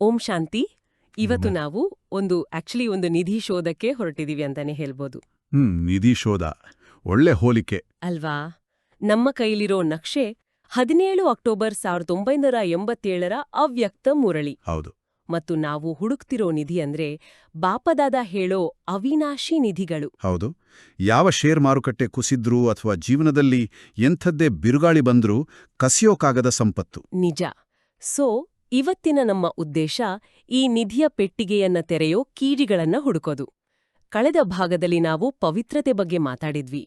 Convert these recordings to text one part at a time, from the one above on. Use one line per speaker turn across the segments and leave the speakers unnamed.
ಓಂ ಶಾಂತಿ. ಇವತ್ತು ನಾವು ಒಂದು ಆಕ್ಚುಲಿ ಒಂದು ನಿಧಿ ಶೋಧಕ್ಕೆ ಹೊರಟಿದೀವಿ ಅಂತಾನೆ ಹೇಳ್ಬೋದು.
ಹ್ಮ್ ನಿಧಿ ಶೋಧ. ಒಳ್ಳೆ ಹೋಲಿಕೆ.
ಅಲ್ವಾ? ನಮ್ಮ ಕೈಲಿರೋ ನಕ್ಷೆ ಹದಿನೇಳು ಅಕ್ಟೋಬರ್ ಸಾವಿರದ ಒಂಬೈನೂರ ಎಂಬತ್ತೇಳರ ಅವ್ಯಕ್ತ ಮುರಳಿ.
ಹೌದು.
ಮತ್ತು ನಾವು ಹುಡುಕ್ತಿರೋ ನಿಧಿ ಅಂದ್ರೆ ಬಾಪದಾದ ಹೇಳೋ ಅವಿನಾಶಿ ನಿಧಿಗಳು.
ಹೌದು. ಯಾವ ಶೇರ್ ಮಾರುಕಟ್ಟೆ ಕುಸಿದ್ರೂ ಅಥವಾ ಜೀವನದಲ್ಲಿ ಎಂಥದ್ದೇ ಬಿರುಗಾಳಿ ಬಂದ್ರೂ ಕಸಿಯೋಕಾಗದ ಸಂಪತ್ತು.
ನಿಜ. ಸೊ ಇವತ್ತಿನ ನಮ್ಮ ಉದ್ದೇಶ ಈ ನಿಧಿಯ ಪೆಟ್ಟಿಗೆಯನ್ನ ತೆರೆಯೋ ಕೀಡಿಗಳನ್ನ ಹುಡುಕೋದು. ಕಳೆದ ಭಾಗದಲ್ಲಿ ನಾವು ಪವಿತ್ರತೆ ಬಗ್ಗೆ ಮಾತಾಡಿದ್ವಿ.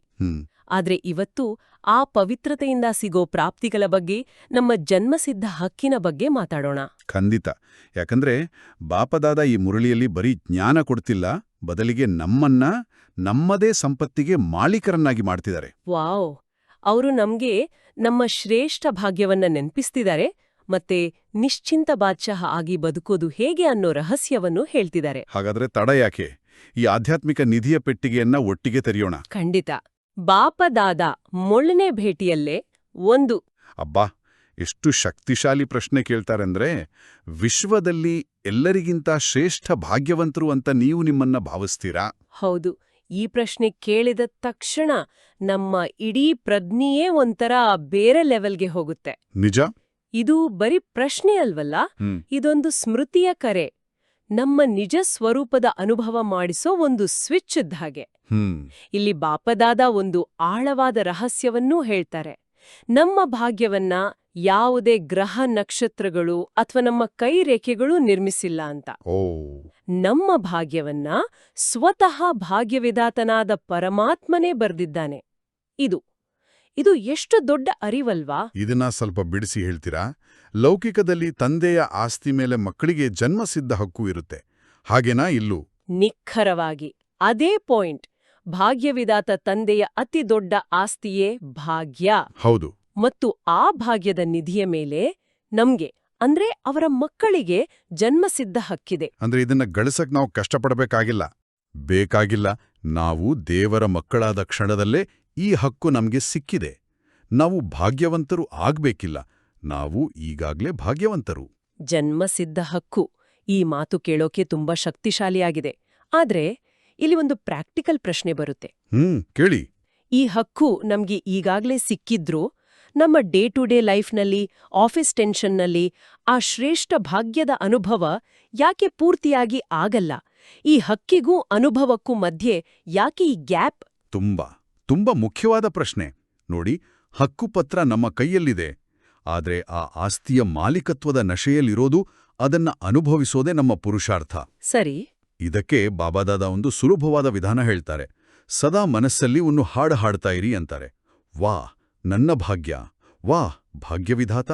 ಆದ್ರೆ ಇವತ್ತು ಆ ಪವಿತ್ರತೆಯಿಂದ ಸಿಗೋ ಪ್ರಾಪ್ತಿಗಳ ಬಗ್ಗೆ ನಮ್ಮ ಜನ್ಮಸಿದ್ಧ ಹಕ್ಕಿನ ಬಗ್ಗೆ ಮಾತಾಡೋಣ.
ಖಂಡಿತ. ಯಾಕಂದ್ರೆ ಬಾಪದಾದ ಈ ಮುರಳಿಯಲ್ಲಿ ಬರೀ ಜ್ಞಾನ ಕೊಡ್ತಿಲ್ಲ ಬದಲಿಗೆ ನಮ್ಮನ್ನ ನಮ್ಮದೇ ಸಂಪತ್ತಿಗೆ ಮಾಲೀಕರನ್ನಾಗಿ ಮಾಡ್ತಿದ್ದಾರೆ.
ವಾವ್. ಅವರು ನಮ್ಗೆ ನಮ್ಮ ಶ್ರೇಷ್ಠ ಭಾಗ್ಯವನ್ನ ನೆನ್ಪಿಸ್ತಿದ್ದಾರೆ ಮತ್ತೆ ನಿಶ್ಚಿಂತ ಬಾದ್ಶಾಹ ಆಗಿ ಬದುಕೋದು ಹೇಗೆ ಅನ್ನೋ ರಹಸ್ಯವನ್ನು ಹೇಳ್ತಿದ್ದಾರೆ.
ಹಾಗಾದ್ರೆ ತಡ ಯಾಕೆ? ಈ ಆಧ್ಯಾತ್ಮಿಕ ನಿಧಿಯ ಪೆಟ್ಟಿಗೆಯನ್ನ ಒಟ್ಟಿಗೆ ತೆರೆಯೋಣ.
ಖಂಡಿತ. ಬಾಪದಾದ ಮೊಳನೇ ಭೇಟಿಯಲ್ಲೇ ಒಂದು
ಅಬ್ಬಾ ಎಷ್ಟು ಶಕ್ತಿಶಾಲಿ ಪ್ರಶ್ನೆ ಕೇಳ್ತಾರಂದ್ರೆ ವಿಶ್ವದಲ್ಲಿ ಎಲ್ಲರಿಗಿಂತ ಶ್ರೇಷ್ಠ ಭಾಗ್ಯವಂತರು ಅಂತ ನೀವು ನಿಮ್ಮನ್ನ ಭಾವಿಸ್ತೀರಾ?
ಹೌದು. ಈ ಪ್ರಶ್ನೆ ಕೇಳಿದ ತಕ್ಷಣ ನಮ್ಮ ಇಡೀ ಪ್ರಜ್ಞೆಯೇ ಒಂಥರ ಬೇರೆ ಲೆವೆಲ್ಗೆ ಹೋಗುತ್ತೆ.
ನಿಜ?
ಇದು ಬರೀ ಪ್ರಶ್ನೆ ಅಲ್ವಲ್ಲ? ಇದೊಂದು ಸ್ಮೃತಿಯ ಕರೆ. ನಮ್ಮ ನಿಜ ಸ್ವರೂಪದ ಅನುಭವ ಮಾಡಿಸೋ ಒಂದು ಸ್ವಿಚ್ ಇದ್ದ ಹಾಗೆ. ಇಲ್ಲಿ ಬಾಪದಾದ ಒಂದು ಆಳವಾದ ರಹಸ್ಯವನ್ನೂ ಹೇಳ್ತಾರೆ. ನಮ್ಮ ಭಾಗ್ಯವನ್ನ ಯಾವುದೇ ಗ್ರಹ ನಕ್ಷತ್ರಗಳು ಅಥವಾ ನಮ್ಮ ಕೈ ರೇಖೆಗಳು ನಿರ್ಮಿಸಿಲ್ಲ ಅಂತ. ನಮ್ಮ ಭಾಗ್ಯವನ್ನ ಸ್ವತಃ ಭಾಗ್ಯವಿದಾತನಾದ ಪರಮಾತ್ಮನೇ ಬರೆದಿದ್ದಾನೆ. ಇದು. ಇದು ಎಷ್ಟು ದೊಡ್ಡ ಅರಿವಲ್ವಾ?
ಇದನ್ನ ಸ್ವಲ್ಪ ಬಿಡಿಸಿ ಹೇಳ್ತೀರಾ? ಲೌಕಿಕದಲ್ಲಿ ತಂದೆಯ ಆಸ್ತಿ ಮೇಲೆ ಮಕ್ಕಳಿಗೆ ಜನ್ಮಸಿದ್ಧ ಹಕ್ಕು ಇರುತ್ತೆ. ಹಾಗೇನಾ ಇಲ್ಲೂ?
ನಿಖರವಾಗಿ. ಅದೇ ಪಾಯಿಂಟ್. ಭಾಗ್ಯವಿದಾತ ತಂದೆಯ ಅತಿ ದೊಡ್ಡ ಆಸ್ತಿಯೇ ಭಾಗ್ಯ.
ಹೌದು.
ಮತ್ತು ಆ ಭಾಗ್ಯದ ನಿಧಿಯ ಮೇಲೆ ನಮ್ಗೆ ಅಂದ್ರೆ ಅವರ ಮಕ್ಕಳಿಗೆ ಜನ್ಮಸಿದ್ಧ ಹಕ್ಕಿದೆ.
ಅಂದ್ರೆ ಇದನ್ನ ಗಳಿಸಕ್ ನಾವು ಕಷ್ಟಪಡಬೇಕಾಗಿಲ್ಲ. ಬೇಕಾಗಿಲ್ಲ. ನಾವು ದೇವರ ಮಕ್ಕಳಾದ ಕ್ಷಣದಲ್ಲೇ ಈ ಹಕ್ಕು ನಮಗೆ ಸಿಕ್ಕಿದೆ. ನಾವು ಭಾಗ್ಯವಂತರು ಆಗ್ಬೇಕಿಲ್ಲ. ನಾವು ಈಗಾಗ್ಲೇ ಭಾಗ್ಯವಂತರು.
ಜನ್ಮಸಿದ್ಧ ಹಕ್ಕು. ಈ ಮಾತು ಕೇಳೋಕೆ ತುಂಬಾ ಶಕ್ತಿಶಾಲಿಯಾಗಿದೆ. ಆದ್ರೆ ಇಲ್ಲಿ ಒಂದು ಪ್ರಾಕ್ಟಿಕಲ್ ಪ್ರಶ್ನೆ ಬರುತ್ತೆ.
ಹ್ಮ್ ಕೇಳಿ.
ಈ ಹಕ್ಕು ನಮ್ಗೆ ಈಗಾಗ್ಲೇ ಸಿಕ್ಕಿದ್ರೂ ನಮ್ಮ ಡೇ ಟು ಡೇ ಲೈಫ್ನಲ್ಲಿ ಆಫೀಸ್ ಟೆನ್ಷನ್ನಲ್ಲಿ ಆ ಶ್ರೇಷ್ಠ ಭಾಗ್ಯದ ಅನುಭವ ಯಾಕೆ ಪೂರ್ತಿಯಾಗಿ ಆಗಲ್ಲ? ಈ ಹಕ್ಕಿಗೂ ಅನುಭವಕ್ಕೂ ಮಧ್ಯೆ ಯಾಕೆ ಈ ಗ್ಯಾಪ್?
ತುಂಬಾ. ತುಂಬಾ ಮುಖ್ಯವಾದ ಪ್ರಶ್ನೆ. ನೋಡಿ ಹಕ್ಕುಪತ್ರ ನಮ್ಮ ಕೈಯಲ್ಲಿದೆ. ಆದರೆ ಆ ಆಸ್ತಿಯ ಮಾಲೀಕತ್ವದ ನಶೆಯಲ್ಲಿರೋದು ಅದನ್ನ ಅನುಭವಿಸೋದೇ ನಮ್ಮ ಪುರುಷಾರ್ಥ.
ಸರಿ.
ಇದಕ್ಕೆ ಬಾಬಾದಾದ ಒಂದು ಸುಲಭವಾದ ವಿಧಾನ ಹೇಳ್ತಾರೆ. ಸದಾ ಮನಸ್ಸಲ್ಲಿ ಒಂದು ಹಾಡು ಹಾಡ್ತಾ ಇರಿ ಅಂತಾರೆ. ವಾ ನನ್ನ ಭಾಗ್ಯ. ವಾ ಭಾಗ್ಯವಿಧಾತ?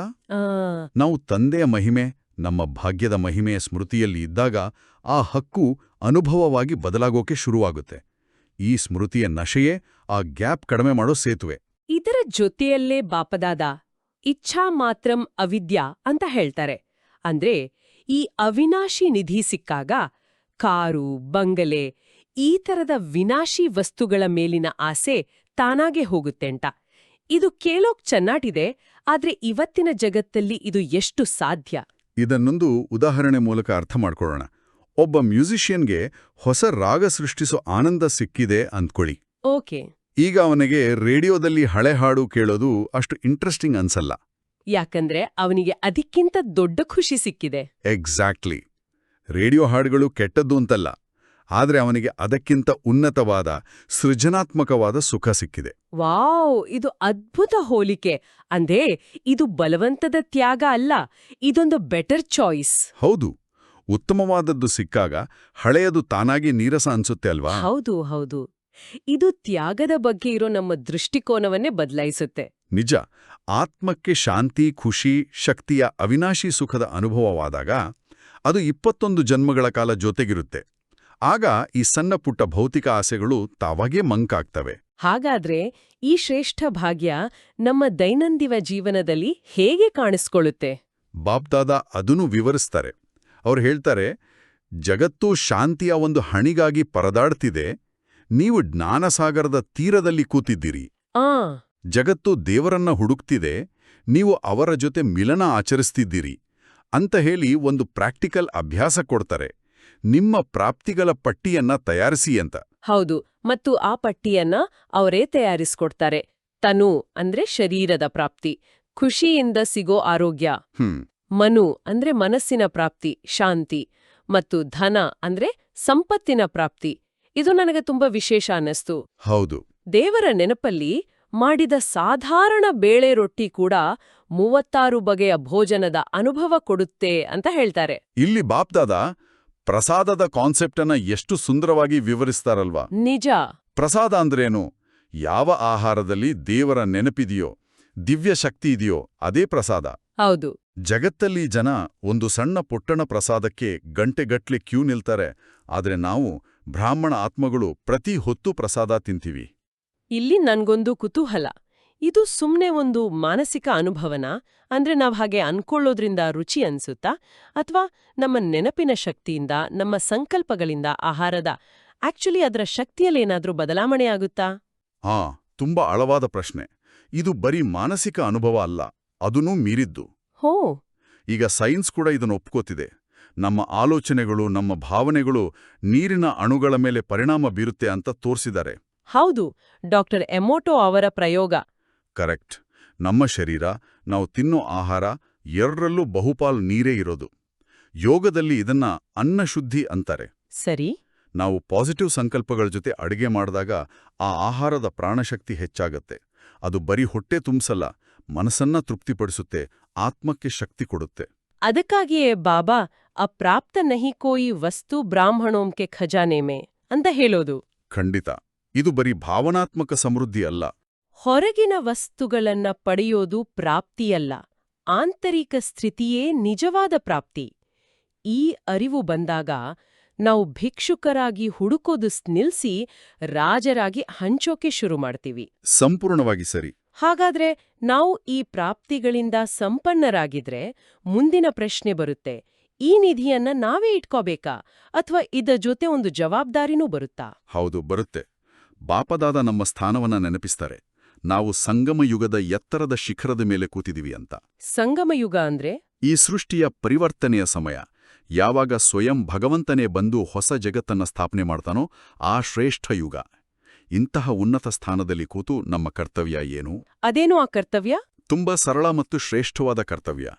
ನಾವು ತಂದೆಯ ಮಹಿಮೆ ನಮ್ಮ ಭಾಗ್ಯದ ಮಹಿಮೆಯ ಸ್ಮೃತಿಯಲ್ಲಿ ಇದ್ದಾಗ ಆ ಹಕ್ಕು ಅನುಭವವಾಗಿ ಬದಲಾಗೋಕೆ ಶುರುವಾಗುತ್ತೆ. ಈ ಸ್ಮೃತಿಯ ನಶೆಯೇ ಆ ಗ್ಯಾಪ್ ಕಡಿಮೆ ಮಾಡೋ ಸೇತುವೆ.
ಇದರ ಜೊತೆಯಲ್ಲೇ ಬಾಪದಾದ ಇಚ್ಛಾ ಮಾತ್ರಂ ಅವಿದ್ಯಾ ಅಂತ ಹೇಳ್ತಾರೆ. ಅಂದ್ರೆ ಈ ಅವಿನಾಶಿ ನಿಧಿ ಸಿಕ್ಕಾಗ ಕಾರು ಬಂಗಲೆ ಈ ತರದ ವಿನಾಶಿ ವಸ್ತುಗಳ ಮೇಲಿನ ಆಸೆ ತಾನಾಗೆ ಹೋಗುತ್ತೆಂಟ. ಇದು ಕೇಳೋಕ್ ಚೆನ್ನಾಟಿದೆ ಆದ್ರೆ ಇವತ್ತಿನ ಜಗತ್ತಲ್ಲಿ ಇದು ಎಷ್ಟು ಸಾಧ್ಯ?
ಇದನ್ನೊಂದು ಉದಾಹರಣೆ ಮೂಲಕ ಅರ್ಥ ಮಾಡ್ಕೊಳ್ಳೋಣ. ಒಬ್ಬ ಮ್ಯೂಸಿಷಿಯನ್ಗೆ ಹೊಸ ರಾಗ ಸೃಷ್ಟಿಸೋ ಆನಂದ ಸಿಕ್ಕಿದೆ ಅಂದ್ಕೊಳ್ಳಿ.
ಓಕೆ.
ಈಗ ಅವನಿಗೆ ರೇಡಿಯೋದಲ್ಲಿ ಹಳೆ ಹಾಡು ಕೇಳೋದು ಅಷ್ಟು ಇಂಟ್ರೆಸ್ಟಿಂಗ್ ಅನ್ಸಲ್ಲ.
ಯಾಕಂದ್ರೆ ಅವನಿಗೆ ಅದಕ್ಕಿಂತ ದೊಡ್ಡ ಖುಷಿ ಸಿಕ್ಕಿದೆ.
ಎಕ್ಸಾಕ್ಟ್ಲಿ. ರೇಡಿಯೋ ಹಾಡುಗಳು ಕೆಟ್ಟದ್ದು ಅಂತಲ್ಲ ಆದ್ರೆ ಅವನಿಗೆ ಅದಕ್ಕಿಂತ ಉನ್ನತವಾದ ಸೃಜನಾತ್ಮಕವಾದ ಸುಖ ಸಿಕ್ಕಿದೆ.
ವಾವ್! ಇದು ಅದ್ಭುತ ಹೋಲಿಕೆ. ಅಂದೇ ಇದು ಬಲವಂತದ ತ್ಯಾಗ ಅಲ್ಲ ಇದೊಂದು ಬೆಟರ್ ಚಾಯ್ಸ್.
ಹೌದು. ಉತ್ತಮವಾದದ್ದು ಸಿಕ್ಕಾಗ ಹಳೆಯದು ತಾನಾಗಿ ನೀರಸ ಅನ್ಸುತ್ತೆ ಅಲ್ವಾ?
ಹೌದು ಹೌದು. ಇದು ತ್ಯಾಗದ ಬಗ್ಗೆ ಇರೋ ನಮ್ಮ ದೃಷ್ಟಿಕೋನವನ್ನೇ ಬದಲಾಯಿಸುತ್ತೆ.
ನಿಜ. ಆತ್ಮಕ್ಕೆ ಶಾಂತಿ ಖುಷಿ ಶಕ್ತಿಯ ಅವಿನಾಶಿ ಸುಖದ ಅನುಭವವಾದಾಗ ಅದು ಇಪ್ಪತ್ತೊಂದು ಜನ್ಮಗಳ ಕಾಲ ಜೊತೆಗಿರುತ್ತೆ. ಆಗ ಈ ಸಣ್ಣ ಪುಟ್ಟ ಭೌತಿಕ ಆಸೆಗಳು ತಾವಾಗೇ ಮಂಕಾಗ್ತವೆ
ಹಾಗಾದ್ರೆ ಈ ಶ್ರೇಷ್ಠ ಭಾಗ್ಯ ನಮ್ಮ ದೈನಂದಿನ ಜೀವನದಲ್ಲಿ ಹೇಗೆ ಕಾಣಿಸ್ಕೊಳ್ಳುತ್ತೆ?
ಬಾಬ್ದಾದ ಅದನ್ನು ವಿವರಿಸ್ತಾರೆ. ಅವ್ರು ಹೇಳ್ತಾರೆ ಜಗತ್ತು ಶಾಂತಿಯ ಒಂದು ಹಣಿಗಾಗಿ ಪರದಾಡ್ತಿದೆ. ನೀವು ಜ್ಞಾನಸಾಗರದ ತೀರದಲ್ಲಿ ಕೂತಿದ್ದೀರಿ.
ಆ.
ಜಗತ್ತು ದೇವರನ್ನ ಹುಡುಕ್ತಿದೆ. ನೀವು ಅವರ ಜೊತೆ ಮಿಲನ ಆಚರಿಸ್ತಿದ್ದೀರಿ. ಅಂತ ಹೇಳಿ ಒಂದು ಪ್ರಾಕ್ಟಿಕಲ್ ಅಭ್ಯಾಸ ಕೊಡ್ತಾರೆ. ನಿಮ್ಮ ಪ್ರಾಪ್ತಿಗಳ ಪಟ್ಟಿಯನ್ನ ತಯಾರಿಸಿ ಅಂತ.
ಹೌದು. ಮತ್ತು ಆ ಪಟ್ಟಿಯನ್ನ ಅವರೇ ತಯಾರಿಸ್ಕೊಡ್ತಾರೆ. ತನು ಅಂದ್ರೆ ಶರೀರದ ಪ್ರಾಪ್ತಿ. ಖುಷಿಯಿಂದ ಸಿಗೋ ಆರೋಗ್ಯ.
ಹ್ಮ್.
ಮನು ಅಂದ್ರೆ ಮನಸ್ಸಿನ ಪ್ರಾಪ್ತಿ ಶಾಂತಿ ಮತ್ತು ಧನ ಅಂದ್ರೆ ಸಂಪತ್ತಿನ ಪ್ರಾಪ್ತಿ. ಇದು ನನಗೆ ತುಂಬಾ ವಿಶೇಷ ಅನ್ನಿಸ್ತು.
ಹೌದು.
ದೇವರ ನೆನಪಲ್ಲಿ ಮಾಡಿದ ಸಾಧಾರಣ ಬೇಳೆ ರೊಟ್ಟಿ ಕೂಡ ಮೂವತ್ತಾರು ಬಗೆಯ ಭೋಜನದ ಅನುಭವ ಕೊಡುತ್ತೆ ಅಂತ ಹೇಳ್ತಾರೆ.
ಇಲ್ಲಿ ಬಾಪ್ದಾದ ಪ್ರಸಾದದ ಕಾನ್ಸೆಪ್ಟನ್ನ ಎಷ್ಟು ಸುಂದರವಾಗಿ ವಿವರಿಸ್ತಾರಲ್ವಾ?
ನಿಜ.
ಪ್ರಸಾದ ಅಂದ್ರೇನು? ಯಾವ ಆಹಾರದಲ್ಲಿ ದೇವರ ನೆನಪಿದೆಯೋ ದಿವ್ಯ ಶಕ್ತಿ ಇದೆಯೋ ಅದೇ ಪ್ರಸಾದ.
ಹೌದು.
ಜಗತ್ತಲ್ಲಿ ಜನ ಒಂದು ಸಣ್ಣ ಪೊಟ್ಟಣ ಪ್ರಸಾದಕ್ಕೆ ಗಂಟೆಗಟ್ಲೆ ಕ್ಯೂ ನಿಲ್ತಾರೆ ಆದ್ರೆ ನಾವು ಬ್ರಾಹ್ಮಣ ಆತ್ಮಗಳು ಪ್ರತಿ ಹೊತ್ತು ಪ್ರಸಾದ ತಿಂತೀವಿ.
ಇಲ್ಲಿ ನನ್ಗೊಂದು ಕುತೂಹಲ. ಇದು ಸುಮ್ನೆ ಒಂದು ಮಾನಸಿಕ ಅನುಭವನ? ಅಂದ್ರೆ ನಾವ್ ಹಾಗೆ ಅನ್ಕೊಳ್ಳೋದ್ರಿಂದ ರುಚಿ ಅನ್ಸುತ್ತಾ? ಅಥವಾ ನಮ್ಮ ನೆನಪಿನ ಶಕ್ತಿಯಿಂದ ನಮ್ಮ ಸಂಕಲ್ಪಗಳಿಂದ ಆಹಾರದ ಆಕ್ಚುಲಿ ಅದರ ಶಕ್ತಿಯಲ್ಲೇನಾದ್ರೂ ಬದಲಾವಣೆ ಆಗುತ್ತಾ?
ಆ ತುಂಬಾ ಆಳವಾದ ಪ್ರಶ್ನೆ. ಇದು ಬರೀ ಮಾನಸಿಕ ಅನುಭವ ಅಲ್ಲ. ಅದನ್ನೂ ಮೀರಿದ್ದು.
ಹೋ.
ಈಗ ಸೈನ್ಸ್ ಕೂಡ ಇದನ್ನು ಒಪ್ಕೋತಿದೆ. ನಮ್ಮ ಆಲೋಚನೆಗಳು ನಮ್ಮ ಭಾವನೆಗಳು ನೀರಿನ ಅಣುಗಳ ಮೇಲೆ ಪರಿಣಾಮ ಬೀರುತ್ತೆ ಅಂತ ತೋರಿಸಿದ್ದಾರೆ.
ಹೌದು ಡಾಕ್ಟರ್ ಎಮೋಟೋ ಅವರ ಪ್ರಯೋಗ.
ಕರೆಕ್ಟ್. ನಮ್ಮ ಶರೀರ ನಾವು ತಿನ್ನೋ ಆಹಾರ ಎರಡರಲ್ಲೂ ಬಹುಪಾಲು ನೀರೇ ಇರೋದು. ಯೋಗದಲ್ಲಿ ಇದನ್ನ ಅನ್ನಶುದ್ಧಿ ಅಂತಾರೆ.
ಸರಿ.
ನಾವು ಪಾಸಿಟಿವ್ ಸಂಕಲ್ಪಗಳ ಜೊತೆ ಅಡಿಗೆ ಮಾಡಿದಾಗ ಆ ಆಹಾರದ ಪ್ರಾಣಶಕ್ತಿ ಹೆಚ್ಚಾಗತ್ತೆ. ಅದು ಬರೀ ಹೊಟ್ಟೆ ತುಂಬಿಸಲ್ಲ ಮನಸ್ಸನ್ನ ತೃಪ್ತಿಪಡಿಸುತ್ತೆ ಆತ್ಮಕ್ಕೆ ಶಕ್ತಿ ಕೊಡುತ್ತೆ.
ಅದಕ್ಕಾಗಿಯೇ ಬಾಬಾ ಅಪ್ರಾಪ್ತ ನಹಿ ಕೋಯಿ ವಸ್ತು ಬ್ರಾಹ್ಮಣೋಂಕೆ ಖಜಾನೆ ಮೇ ಅಂತ ಹೇಳೋದು.
ಖಂಡಿತ. ಇದು ಬರೀ ಭಾವನಾತ್ಮಕ ಸಮೃದ್ಧಿ ಅಲ್ಲ.
ಹೊರಗಿನ ವಸ್ತುಗಳನ್ನ ಪಡೆಯೋದು ಪ್ರಾಪ್ತಿಯಲ್ಲ. ಆಂತರಿಕ ಸ್ಥಿತಿಯೇ ನಿಜವಾದ ಪ್ರಾಪ್ತಿ. ಈ ಅರಿವು ಬಂದಾಗ ನಾವು ಭಿಕ್ಷುಕರಾಗಿ ಹುಡುಕೋದು ನಿಲ್ಸಿ ರಾಜರಾಗಿ ಹಂಚೋಕೆ ಶುರು ಮಾಡ್ತೀವಿ.
ಸಂಪೂರ್ಣವಾಗಿ ಸರಿ.
ಹಾಗಾದ್ರೆ ನಾವು ಈ ಪ್ರಾಪ್ತಿಗಳಿಂದ ಸಂಪನ್ನರಾಗಿದ್ರೆ ಮುಂದಿನ ಪ್ರಶ್ನೆ ಬರುತ್ತೆ ಈ ನಿಧಿಯನ್ನ ನಾವೇ ಇಟ್ಕೋಬೇಕಾ ಅಥವಾ ಇದರ ಜೊತೆ ಒಂದು ಜವಾಬ್ದಾರಿನೂ ಬರುತ್ತಾ?
ಹೌದು ಬರುತ್ತೆ. ಬಾಪದಾದ ನಮ್ಮ ಸ್ಥಾನವನ್ನ ನೆನಪಿಸ್ತಾರೆ. ನಾವು ಸಂಗಮ ಯುಗದ ಎತ್ತರದ ಶಿಖರದ ಮೇಲೆ ಕೂತಿದೀವಿ ಅಂತ.
ಸಂಗಮ ಯುಗ ಅಂದ್ರೆ?
ಈ ಸೃಷ್ಟಿಯ ಪರಿವರ್ತನೆಯ ಸಮಯ. ಯಾವಾಗ ಸ್ವಯಂ ಭಗವಂತನೇ ಬಂದು ಹೊಸ ಜಗತ್ತನ್ನ ಸ್ಥಾಪನೆ ಮಾಡ್ತಾನೋ ಆ ಶ್ರೇಷ್ಠ ಯುಗ. ಇಂತಹ ಉನ್ನತ ಸ್ಥಾನದಲ್ಲಿ ಕೂತು ನಮ್ಮ ಕರ್ತವ್ಯ ಏನು?
ಅದೇನು ಆ ಕರ್ತವ್ಯ?
ತುಂಬಾ ಸರಳ ಮತ್ತು ಶ್ರೇಷ್ಠವಾದ ಕರ್ತವ್ಯ.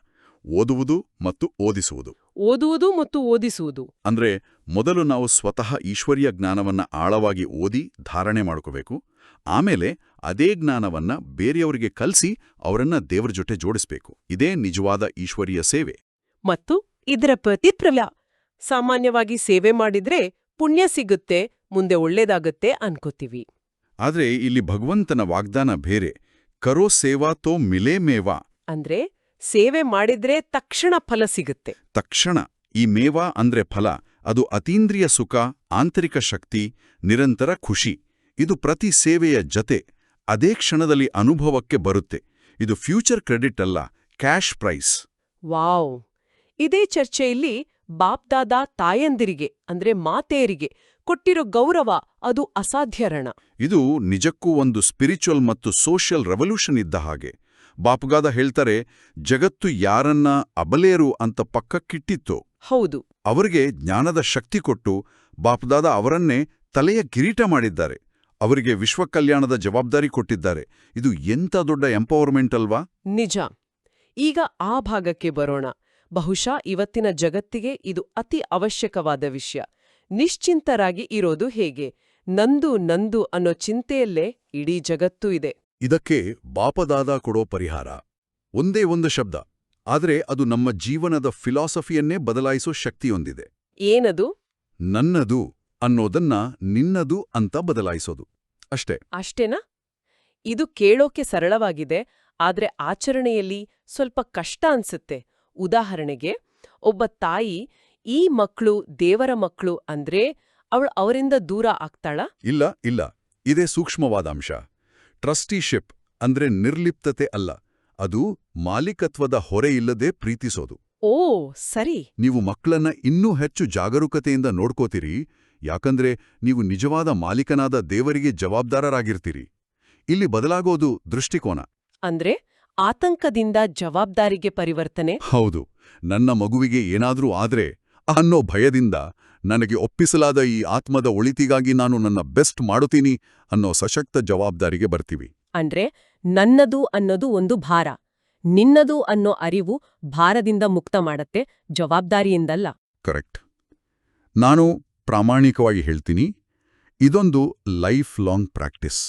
ಓದುವುದು ಮತ್ತು ಓದಿಸುವುದು.
ಓದುವುದು ಮತ್ತು ಓದಿಸುವುದು.
ಅಂದ್ರೆ ಮೊದಲು ನಾವು ಸ್ವತಃ ಈಶ್ವರೀಯ ಜ್ಞಾನವನ್ನ ಆಳವಾಗಿ ಓದಿ ಧಾರಣೆ ಮಾಡ್ಕೋಬೇಕು. ಆಮೇಲೆ ಅದೇ ಜ್ಞಾನವನ್ನ ಬೇರೆಯವರಿಗೆ ಕಲಿಸಿ ಅವರನ್ನ ದೇವರ ಜೊತೆ ಜೋಡಿಸ್ಬೇಕು. ಇದೇ ನಿಜವಾದ ಈಶ್ವರೀಯ ಸೇವೆ.
ಮತ್ತು ಇದರ ಪ್ರತಿಪ್ರವ್ಯ ಸಾಮಾನ್ಯವಾಗಿ ಸೇವೆ ಮಾಡಿದ್ರೆ ಪುಣ್ಯ ಸಿಗುತ್ತೆ ಮುಂದೆ ಒಳ್ಳೇದಾಗುತ್ತೆ ಅನ್ಕೋತೀವಿ.
ಆದ್ರೆ ಇಲ್ಲಿ ಭಗವಂತನ ವಾಗ್ದಾನ ಬೇರೆ. ಕರೋ ಸೇವಾ ತೋ ಮಿಲೇ ಮೇವಾ.
ಅಂದ್ರೆ ಸೇವೆ ಮಾಡಿದ್ರೆ ತಕ್ಷಣ ಫಲ ಸಿಗುತ್ತೆ.
ತಕ್ಷಣ. ಈ ಮೇವಾ ಅಂದ್ರೆ ಫಲ. ಅದು ಅತೀಂದ್ರಿಯ ಸುಖ ಆಂತರಿಕ ಶಕ್ತಿ ನಿರಂತರ ಖುಷಿ. ಇದು ಪ್ರತಿ ಸೇವೆಯ ಜತೆ. ಅದೇ ಕ್ಷಣದಲ್ಲಿ ಅನುಭವಕ್ಕೆ ಬರುತ್ತೆ. ಇದು ಫ್ಯೂಚರ್ ಕ್ರೆಡಿಟ್ ಅಲ್ಲ ಕ್ಯಾಶ್ ಪ್ರೈಸ್.
ವಾವ್. ಇದೇ ಚರ್ಚೆಯಲ್ಲಿ ಬಾಪ್ದಾದ ತಾಯಂದಿರಿಗೆ ಅಂದ್ರೆ ಮಾತೆಯರಿಗೆ ಕೊಟ್ಟಿರೋ ಗೌರವ ಅದು ಅಸಾಧ್ಯರಣ.
ಇದು ನಿಜಕ್ಕೂ ಒಂದು ಸ್ಪಿರಿಚುವಲ್ ಮತ್ತು ಸೋಷಿಯಲ್ ರೆವಲ್ಯೂಷನ್ ಇದ್ದ ಹಾಗೆ. ಬಾಪುಗಾದ ಹೇಳ್ತಾರೆ ಜಗತ್ತು ಯಾರನ್ನ ಅಬಲೇರು ಅಂತ ಪಕ್ಕಕ್ಕಿಟ್ಟಿತ್ತು
ಹೌದು.
ಅವರಿಗೆ ಜ್ಞಾನದ ಶಕ್ತಿ ಕೊಟ್ಟು ಬಾಪುದಾದ ಅವರನ್ನೇ ತಲೆಯ ಕಿರೀಟ ಮಾಡಿದ್ದಾರೆ. ಅವರಿಗೆ ವಿಶ್ವ ಕಲ್ಯಾಣದ ಜವಾಬ್ದಾರಿ ಕೊಟ್ಟಿದ್ದಾರೆ. ಇದು ಎಂಥ ದೊಡ್ಡ ಎಂಪವರ್ಮೆಂಟ್ ಅಲ್ವಾ?
ನಿಜ. ಈಗ ಆ ಭಾಗಕ್ಕೆ ಬರೋಣ. ಬಹುಶಃ ಇವತ್ತಿನ ಜಗತ್ತಿಗೆ ಇದು ಅತಿ ಅವಶ್ಯಕವಾದ ವಿಷಯ. ನಿಶ್ಚಿಂತರಾಗಿ ಇರೋದು ಹೇಗೆ? ನಂದು ನಂದು ಅನ್ನೋ ಚಿಂತೆಯಲ್ಲೇ ಇಡೀ ಜಗತ್ತು ಇದೆ.
ಇದಕ್ಕೆ ಬಾಪದಾದ ಕೊಡೋ ಪರಿಹಾರ. ಒಂದೇ ಒಂದು ಶಬ್ದ. ಆದರೆ ಅದು ನಮ್ಮ ಜೀವನದ ಫಿಲಾಸಫಿಯನ್ನೇ ಬದಲಾಯಿಸೋ ಶಕ್ತಿಯೊಂದಿದೆ.
ಏನದು?
ನನ್ನದು ಅನ್ನೋದನ್ನ ನಿನ್ನದು ಅಂತ ಬದಲಾಯಿಸೋದು. ಅಷ್ಟೇ.
ಅಷ್ಟೇನಾ? ಇದು ಕೇಳೋಕೆ ಸರಳವಾಗಿದೆ ಆದ್ರೆ ಆಚರಣೆಯಲ್ಲಿ ಸ್ವಲ್ಪ ಕಷ್ಟ ಅನ್ಸುತ್ತೆ. ಉದಾಹರಣೆಗೆ ಒಬ್ಬ ತಾಯಿ ಈ ಮಕ್ಕಳು ದೇವರ ಮಕ್ಕಳು ಅಂದ್ರೆ ಅವಳು ಅವರಿಂದ ದೂರ ಆಗ್ತಾಳ?
ಇಲ್ಲ ಇಲ್ಲ. ಇದೇ ಸೂಕ್ಷ್ಮವಾದ ಅಂಶ. ಟ್ರಸ್ಟಿಶಿಪ್ ಅಂದ್ರೆ ನಿರ್ಲಿಪ್ತತೆ ಅಲ್ಲ. ಅದು ಮಾಲೀಕತ್ವದ ಹೊರೆಯಿಲ್ಲದೆ ಪ್ರೀತಿಸೋದು.
ಓ ಸರಿ.
ನೀವು ಮಕ್ಕಳನ್ನ ಇನ್ನೂ ಹೆಚ್ಚು ಜಾಗರೂಕತೆಯಿಂದ ನೋಡ್ಕೋತೀರಿ ಯಾಕಂದ್ರೆ ನೀವು ನಿಜವಾದ ಮಾಲೀಕನಾದ ದೇವರಿಗೆ ಜವಾಬ್ದಾರರಾಗಿರ್ತೀರಿ. ಇಲ್ಲಿ ಬದಲಾಗೋದು ದೃಷ್ಟಿಕೋನ.
ಅಂದ್ರೆ ಆತಂಕದಿಂದ ಜವಾಬ್ದಾರಿಗೆ ಪರಿವರ್ತನೆ?
ಹೌದು. ನನ್ನ ಮಗುವಿಗೆ ಏನಾದ್ರೂ ಆದ್ರೆ ಅನ್ನೋ ಭಯದಿಂದ ನನಗೆ ಒಪ್ಪಿಸಲಾದ ಈ ಆತ್ಮದ ಒಳಿತಿಗಾಗಿ ನಾನು ನನ್ನ ಬೆಸ್ಟ್ ಮಾಡುತ್ತೀನಿ ಅನ್ನೋ ಸಶಕ್ತ ಜವಾಬ್ದಾರಿಗೆ ಬರ್ತೀವಿ.
ಅಂದ್ರೆ ನನ್ನದು ಅನ್ನೋದು ಒಂದು ಭಾರ. ನಿನ್ನದು ಅನ್ನೋ ಅರಿವು ಭಾರದಿಂದ ಮುಕ್ತ ಮಾಡತ್ತೆ ಜವಾಬ್ದಾರಿಯಿಂದಲ್ಲ.
ಕರೆಕ್ಟ್. ನಾನು ಪ್ರಾಮಾಣಿಕವಾಗಿ ಹೇಳ್ತೀನಿ ಇದೊಂದು ಲೈಫ್ ಲಾಂಗ್ ಪ್ರಾಕ್ಟೀಸ್.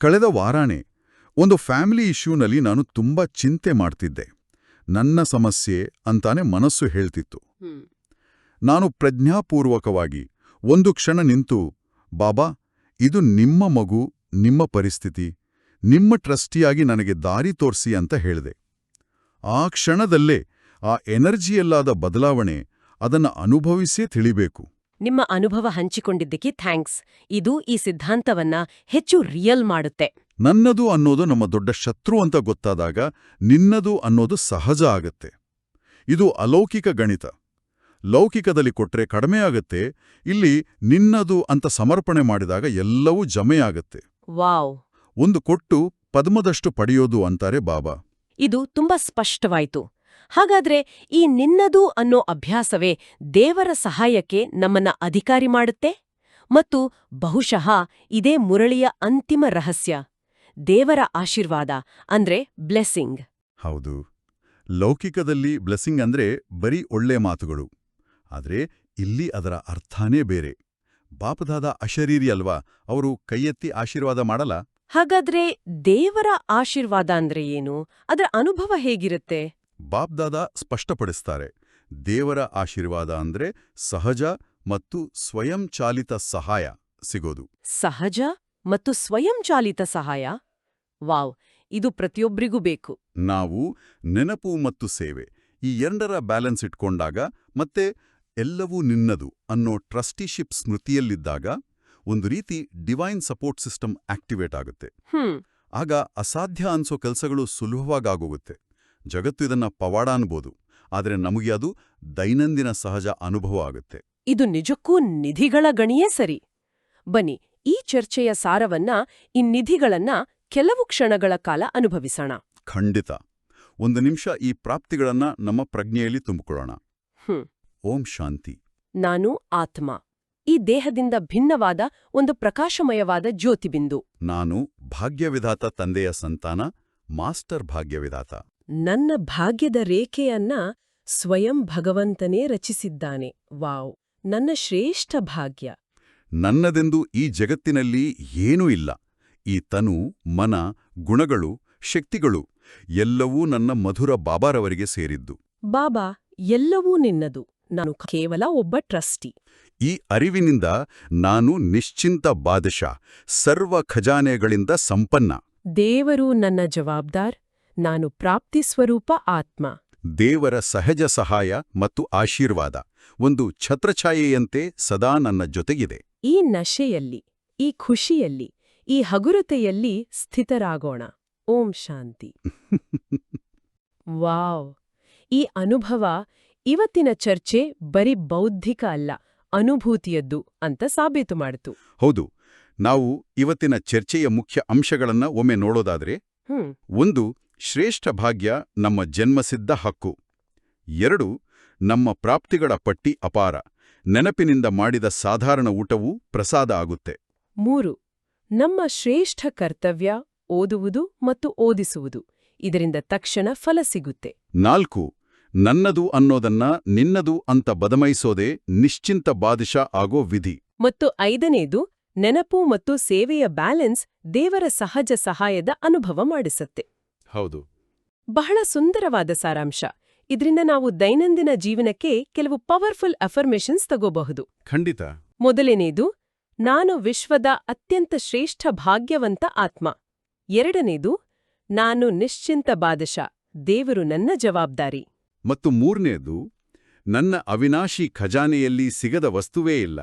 ಕಳೆದ ವಾರಾನೇ ಒಂದು ಫ್ಯಾಮಿಲಿ ಇಶ್ಯೂನಲ್ಲಿ ನಾನು ತುಂಬಾ ಚಿಂತೆ ಮಾಡ್ತಿದ್ದೆ. ನನ್ನ ಸಮಸ್ಯೆ ಅಂತಾನೆ ಮನಸ್ಸು ಹೇಳ್ತಿತ್ತು. ನಾನು ಪ್ರಜ್ಞಾಪೂರ್ವಕವಾಗಿ ಒಂದು ಕ್ಷಣ ನಿಂತು ಬಾಬಾ ಇದು ನಿಮ್ಮ ಮಗು ನಿಮ್ಮ ಪರಿಸ್ಥಿತಿ ನಿಮ್ಮ ಟ್ರಸ್ಟಿಯಾಗಿ ನನಗೆ ದಾರಿ ತೋರಿಸಿ ಅಂತ ಹೇಳಿದೆ. ಆ ಕ್ಷಣದಲ್ಲೇ ಆ ಎನರ್ಜಿಯಲ್ಲಾದ ಬದಲಾವಣೆ ಅದನ್ನ ಅನುಭವಿಸೇ ತಿಳಿಬೇಕು.
ನಿಮ್ಮ ಅನುಭವ ಹಂಚಿಕೊಂಡಿದ್ದಕ್ಕೆ ಥ್ಯಾಂಕ್ಸ್. ಇದು ಈ ಸಿದ್ಧಾಂತವನ್ನ ಹೆಚ್ಚು ರಿಯಲ್ ಮಾಡುತ್ತೆ.
ನನ್ನದು ಅನ್ನೋದು ನಮ್ಮ ದೊಡ್ಡ ಶತ್ರು ಅಂತ ಗೊತ್ತಾದಾಗ ನಿನ್ನದು ಅನ್ನೋದು ಸಹಜ ಆಗತ್ತೆ. ಇದು ಅಲೌಕಿಕ ಗಣಿತ. ಲೌಕಿಕದಲ್ಲಿ ಕೊಟ್ರೆ ಕಡಿಮೆ ಆಗತ್ತೆ ಇಲ್ಲಿ ನಿನ್ನದು ಅಂತ ಸಮರ್ಪಣೆ ಮಾಡಿದಾಗ ಎಲ್ಲವೂ ಜಮೆಯಾಗತ್ತೆ
ವಾವ್.
ಒಂದು ಕೊಟ್ಟು ಪದ್ಮದಷ್ಟು ಪಡೆಯೋದು ಅಂತಾರೆ ಬಾಬಾ.
ಇದು ತುಂಬಾ ಸ್ಪಷ್ಟವಾಯಿತು. ಹಾಗಾದ್ರೆ ಈ ನಿನ್ನದು ಅನ್ನೋ ಅಭ್ಯಾಸವೇ ದೇವರ ಸಹಾಯಕ್ಕೆ ನಮ್ಮನ್ನ ಅಧಿಕಾರಿ ಮಾಡುತ್ತೆ? ಮತ್ತು ಬಹುಶಃ ಇದೇ ಮುರಳಿಯ ಅಂತಿಮ ರಹಸ್ಯ. ದೇವರ ಆಶೀರ್ವಾದ ಅಂದ್ರೆ ಬ್ಲೆಸ್ಸಿಂಗ್.
ಹೌದು. ಲೌಕಿಕದಲ್ಲಿ ಬ್ಲೆಸ್ಸಿಂಗ್ ಅಂದ್ರೆ ಬರೀ ಒಳ್ಳೆ ಮಾತುಗಳು. ಆದ್ರೆ ಇಲ್ಲಿ ಅದರ ಅರ್ಥನೇ ಬೇರೆ. ಬಾಪದಾದ ಅಶರೀರಿ ಅಲ್ವಾ? ಅವರು ಕೈಯೆತ್ತಿ ಆಶೀರ್ವಾದ ಮಾಡಲ್ಲ?
ಹಾಗಾದ್ರೆ ದೇವರ ಆಶೀರ್ವಾದ ಅಂದ್ರೆ ಏನು? ಅದರ ಅನುಭವ ಹೇಗಿರುತ್ತೆ?
ಬಾಪ್ದಾದ ಸ್ಪಷ್ಟಪಡಿಸ್ತಾರೆ. ದೇವರ ಆಶೀರ್ವಾದ ಅಂದ್ರೆ ಸಹಜ ಮತ್ತು ಸ್ವಯಂಚಾಲಿತ ಸಹಾಯ ಸಿಗೋದು.
ಸಹಜ ಮತ್ತು ಸ್ವಯಂಚಾಲಿತ ಸಹಾಯ? ವಾವ್ ಇದು ಪ್ರತಿಯೊಬ್ಬರಿಗೂ ಬೇಕು.
ನಾವು ನೆನಪು ಮತ್ತು ಸೇವೆ ಈ ಎರಡರ ಬ್ಯಾಲೆನ್ಸ್ ಇಟ್ಕೊಂಡಾಗ ಮತ್ತೆ ಎಲ್ಲವೂ ನಿನ್ನದು ಅನ್ನೋ ಟ್ರಸ್ಟಿಶಿಪ್ ಸ್ಮೃತಿಯಲ್ಲಿದ್ದಾಗ ಒಂದು ರೀತಿ ಡಿವೈನ್ ಸಪೋರ್ಟ್ ಸಿಸ್ಟಮ್ ಆಕ್ಟಿವೇಟ್ ಆಗುತ್ತೆ.
ಹ್ಮ್.
ಆಗ ಅಸಾಧ್ಯ ಅನ್ಸೋ ಕೆಲಸಗಳು ಸುಲಭವಾಗೋಗುತ್ತೆ ಜಗತ್ತು ಇದನ್ನ ಪವಾಡ ಅನ್ಬೋದು ಆದರೆ ನಮಗೆ ಅದು ದೈನಂದಿನ ಸಹಜ ಅನುಭವ ಆಗುತ್ತೆ.
ಇದು ನಿಜಕ್ಕೂ ನಿಧಿಗಳ ಗಣಿಯೇ ಸರಿ. ಬನ್ನಿ ಈ ಚರ್ಚೆಯ ಸಾರವನ್ನ ಈ ನಿಧಿಗಳನ್ನ ಕೆಲವು ಕ್ಷಣಗಳ ಕಾಲ ಅನುಭವಿಸೋಣ.
ಖಂಡಿತ. ಒಂದು ನಿಮಿಷ ಈ ಪ್ರಾಪ್ತಿಗಳನ್ನ ನಮ್ಮ ಪ್ರಜ್ಞೆಯಲ್ಲಿ ತುಂಬಿಕೊಳ್ಳೋಣ. ಓಂ ಶಾಂತಿ.
ನಾನು ಆತ್ಮ. ಈ ದೇಹದಿಂದ ಭಿನ್ನವಾದ ಒಂದು ಪ್ರಕಾಶಮಯವಾದ ಜ್ಯೋತಿಬಿಂದು.
ನಾನು ಭಾಗ್ಯವಿಧಾತ ತಂದೆಯ ಸಂತಾನ ಮಾಸ್ಟರ್ ಭಾಗ್ಯವಿಧಾತ.
ನನ್ನ ಭಾಗ್ಯದ ರೇಖೆಯನ್ನ ಸ್ವಯಂ ಭಗವಂತನೇ ರಚಿಸಿದ್ದಾನೆ. ವಾವ್. ನನ್ನ ಶ್ರೇಷ್ಠ ಭಾಗ್ಯ.
ನನ್ನದೆಂದು ಈ ಜಗತ್ತಿನಲ್ಲಿ ಏನೂ ಇಲ್ಲ. ಈ ತನು ಮನ ಗುಣಗಳು ಶಕ್ತಿಗಳು ಎಲ್ಲವೂ ನನ್ನ ಮಧುರ ಬಾಬಾರವರಿಗೆ ಸೇರಿದ್ದು.
ಬಾಬಾ ಎಲ್ಲವೂ ನಿನ್ನದು. ನಾನು ಕೇವಲ ಒಬ್ಬ ಟ್ರಸ್ಟಿ.
ಈ ಅರಿವಿನಿಂದ ನಾನು ನಿಶ್ಚಿಂತ ಬಾದಶಾ ಸರ್ವ ಖಜಾನೆಗಳಿಂದ ಸಂಪನ್ನ.
ದೇವರು ನನ್ನ ಜವಾಬ್ದಾರ್ ನಾನು ಪ್ರಾಪ್ತಿ ಸ್ವರೂಪ ಆತ್ಮ.
ದೇವರ ಸಹಜ ಸಹಾಯ ಮತ್ತು ಆಶೀರ್ವಾದ ಒಂದು ಛತ್ರಛಾಯೆಯಂತೆ ಸದಾ ನನ್ನ ಜೊತೆಗಿದೆ.
ಈ ನಶೆಯಲ್ಲಿ ಈ ಖುಷಿಯಲ್ಲಿ ಈ ಹಗುರತೆಯಲ್ಲಿ ಸ್ಥಿತರಾಗೋಣ. ಓಂ ಶಾಂತಿ. ವಾವ್. ಈ ಅನುಭವ ಇವತ್ತಿನ ಚರ್ಚೆ ಬರೀ ಬೌದ್ಧಿಕ ಅಲ್ಲ ಅನುಭೂತಿಯದ್ದು ಅಂತ ಸಾಬೀತು ಮಾಡಿತು.
ಹೌದು. ನಾವು ಇವತ್ತಿನ ಚರ್ಚೆಯ ಮುಖ್ಯ ಅಂಶಗಳನ್ನ ಒಮ್ಮೆ ನೋಡೋದಾದ್ರೆ ಒಂದು ಶ್ರೇಷ್ಠ ಭಾಗ್ಯ ನಮ್ಮ ಜನ್ಮಸಿದ್ಧ ಹಕ್ಕು. ಎರಡು ನಮ್ಮ ಪ್ರಾಪ್ತಿಗಳ ಪಟ್ಟಿ ಅಪಾರ. ನೆನಪಿನಿಂದ ಮಾಡಿದ ಸಾಧಾರಣ ಊಟವೂ ಪ್ರಸಾದ ಆಗುತ್ತೆ.
ಮೂರು ನಮ್ಮ ಶ್ರೇಷ್ಠ ಕರ್ತವ್ಯ ಓದುವುದು ಮತ್ತು ಓದಿಸುವುದು. ಇದರಿಂದ ತಕ್ಷಣ ಫಲ ಸಿಗುತ್ತೆ.
ನಾಲ್ಕು ನನ್ನದು ಅನ್ನೋದನ್ನ ನಿನ್ನದು ಅಂತ ಬದಮೈಸೋದೇ ನಿಶ್ಚಿಂತ ಬಾದಿಶ ಆಗೋ ವಿಧಿ.
ಮತ್ತು ಐದನೇದು ನೆನಪು ಮತ್ತು ಸೇವೆಯ ಬ್ಯಾಲೆನ್ಸ್ ದೇವರ ಸಹಜ ಸಹಾಯದ ಅನುಭವ ಮಾಡಿಸತ್ತೆ.
ಹೌದು.
ಬಹಳ ಸುಂದರವಾದ ಸಾರಾಂಶ. ಇದರಿಂದ ನಾವು ದೈನಂದಿನ ಜೀವನಕ್ಕೆ ಕೆಲವು ಪವರ್ಫುಲ್ ಅಫರ್ಮೇಷನ್ಸ್ ತಗೋಬಹುದು.
ಖಂಡಿತ.
ಮೊದಲನೇದು ನಾನು ವಿಶ್ವದ ಅತ್ಯಂತ ಶ್ರೇಷ್ಠ ಭಾಗ್ಯವಂತ ಆತ್ಮ. ಎರಡನೇದು ನಾನು ನಿಶ್ಚಿಂತ ಬಾದಶ ದೇವರು ನನ್ನ ಜವಾಬ್ದಾರಿ.
ಮತ್ತು ಮೂರನೆಯದು ನನ್ನ ಅವಿನಾಶಿ ಖಜಾನೆಯಲ್ಲಿ ಸಿಗದ ವಸ್ತುವೇ ಇಲ್ಲ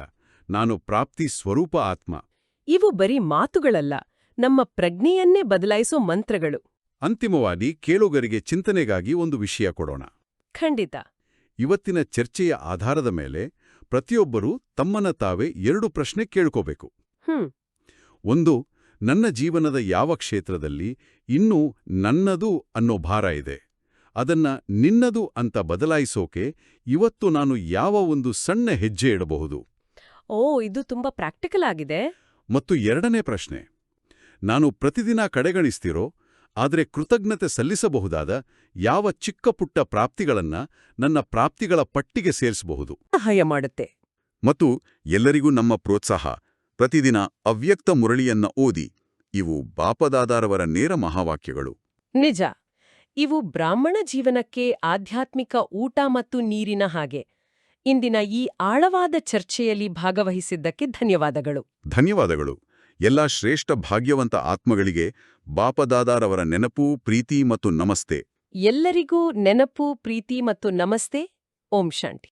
ನಾನು ಪ್ರಾಪ್ತಿ ಸ್ವರೂಪ ಆತ್ಮ.
ಇವು ಬರೀ ಮಾತುಗಳಲ್ಲ ನಮ್ಮ ಪ್ರಜ್ಞೆಯನ್ನೇ ಬದಲಾಯಿಸೋ ಮಂತ್ರಗಳು.
ಅಂತಿಮವಾಗಿ ಕೇಳುಗರಿಗೆ ಚಿಂತನೆಗಾಗಿ ಒಂದು ವಿಷಯ ಕೊಡೋಣ.
ಖಂಡಿತ.
ಇವತ್ತಿನ ಚರ್ಚೆಯ ಆಧಾರದ ಮೇಲೆ ಪ್ರತಿಯೊಬ್ಬರೂ ತಮ್ಮನ್ನ ತಾವೇ ಎರಡು ಪ್ರಶ್ನೆ ಕೇಳ್ಕೋಬೇಕು.
ಹ್ಮ್.
ಒಂದು ನನ್ನ ಜೀವನದ ಯಾವ ಕ್ಷೇತ್ರದಲ್ಲಿ ಇನ್ನೂ ನನ್ನದು ಅನ್ನೋ ಭಾರ ಇದೆ. ಅದನ್ನ ನಿನ್ನದು ಅಂತ ಬದಲಾಯಿಸೋಕೆ ಇವತ್ತು ನಾನು ಯಾವ ಒಂದು ಸಣ್ಣ ಹೆಜ್ಜೆ ಇಡಬಹುದು?
ಓ ಇದು ತುಂಬಾ ಪ್ರಾಕ್ಟಿಕಲ್ ಆಗಿದೆ.
ಮತ್ತು ಎರಡನೇ ಪ್ರಶ್ನೆ ನಾನು ಪ್ರತಿದಿನ ಕಡೆಗಣಿಸ್ತಿರೋ ಆದರೆ ಕೃತಜ್ಞತೆ ಸಲ್ಲಿಸಬಹುದಾದ ಯಾವ ಚಿಕ್ಕ ಪುಟ್ಟ ಪ್ರಾಪ್ತಿಗಳನ್ನ ನನ್ನ ಪ್ರಾಪ್ತಿಗಳ ಪಟ್ಟಿಗೆ ಸೇರಿಸಬಹುದು.
ಸಹಾಯ ಮಾಡುತ್ತೆ.
ಮತ್ತು ಎಲ್ಲರಿಗೂ ನಮ್ಮ ಪ್ರೋತ್ಸಾಹ. ಪ್ರತಿದಿನ ಅವ್ಯಕ್ತ ಮುರಳಿಯನ್ನ ಓದಿ ಇವು ಬಾಪದಾದಾರವರ ನೇರ ಮಹಾವಾಕ್ಯಗಳು.
ನಿಜ. ಇವು ಬ್ರಾಹ್ಮಣ ಜೀವನಕ್ಕೆ ಆಧ್ಯಾತ್ಮಿಕ ಊಟ ಮತ್ತು ನೀರಿನ ಹಾಗೆ. ಇಂದಿನ ಈ ಆಳವಾದ ಚರ್ಚೆಯಲ್ಲಿ ಭಾಗವಹಿಸಿದ್ದಕ್ಕೆ ಧನ್ಯವಾದಗಳು.
ಧನ್ಯವಾದಗಳು. ಎಲ್ಲ ಶ್ರೇಷ್ಠ ಭಾಗ್ಯವಂತ ಆತ್ಮಗಳಿಗೆ ಬಾಪದಾದಾರವರ ನೆನಪು, ಪ್ರೀತಿ ಮತ್ತು ನಮಸ್ತೆ.
ಎಲ್ಲರಿಗೂ ನೆನಪು, ಪ್ರೀತಿ ಮತ್ತು ನಮಸ್ತೆ. ಓಂ ಶಾಂತಿ.